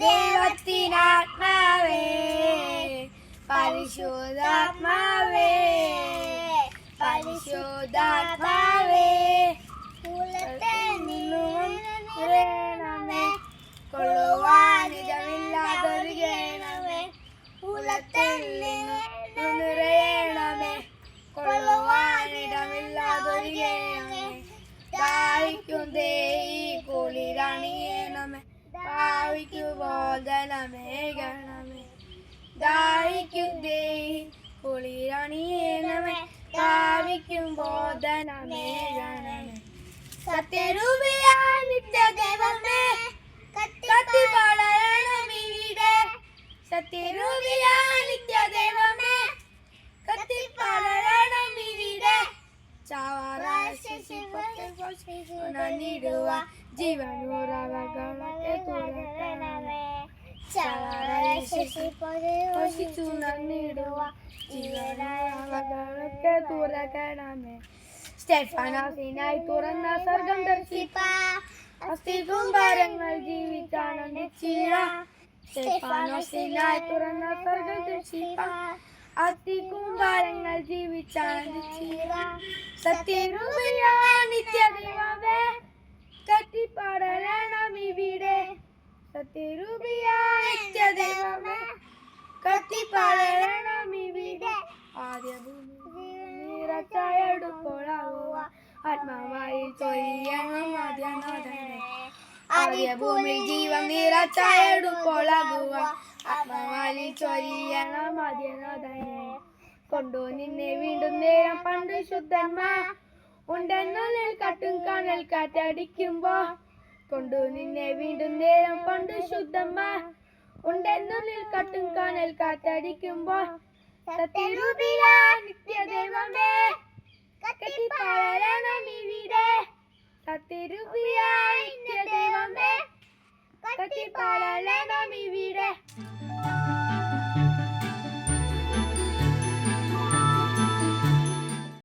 ദൈവത്തിനാത്മാവേ പരിശോധാത്മാവേ പരിശോധാത്മാവേ നിറയണമേ കൊള്ളുവാനിതമില്ലാതൊരു ഗേണമേ ഉലത്തിൽ ഭാവിക്കു ബോധനമേ ഗണമേ ദാഹിക്കും ദേഹി കുളിരണിയണമേ ഭാവിക്കും ബോധനമേ ഗണമേ സത്യരൂപിയാ നിത്യദേവമേ കത്തിപ്പാളയണം ഇവിടെ സത്യരൂപിയാ നിത്യദേവമേ കത്തിപ്പാളയണം ഇവിടെ ചാവാറായ ശശി ഉണർന്നിടുക ജീവനുറവകളൊക്കെ തുറക്കണമേ ചാവാറായ ശശി ഉണർന്നിടുക ജീവനുറവകളൊക്കെ തുറക്കണമേ സ്റ്റെഫാനോസിനായി തുറന്ന സ്വർഗം ദർശിപ്പാരങ്ങൾ ജീവിച്ചാണ് സ്റ്റെഫാനോസിനായി തുറന്ന സ്വർഗം ദർശിപ്പ. അസ്ഥി കുംഭാരങ്ങൾ ജീവിച്ചാനന്ദിച്ചിയ സത്യരൂപയ നിത്യദൈവമേ. നിറച്ചായെടുപ്പോളാവുക ആത്മാവായി ഭൂമി ജീവൻ നിറച്ചായെടുപ്പോളാകുക ആത്മാവായി ചൊരിയണം മതിയനോദനെ കൊണ്ടു നിന്നെ വീണ്ടും നേരം പണ്ട് ശുദ്ധന്മാ ഉണ്ടെന്നുള്ളിൽ കട്ടും കനൽ കാറ്റടിക്കുമ്പോ. കൊണ്ടു നിന്നെ വീണ്ടും നേരം പണ്ട് ശുദ്ധന്മാ ഉണ്ടെന്നുള്ളിൽ കട്ടും കനൽ കാറ്റടിക്കുമ്പോ. സത്യരൂപിയ നിത്യദൈവമേ കത്തിപ്പാളരണം ഇവിടെ സത്യരൂപിയ നിത്യദൈവമേ കത്തിപ്പാളരണം ഇവിടെ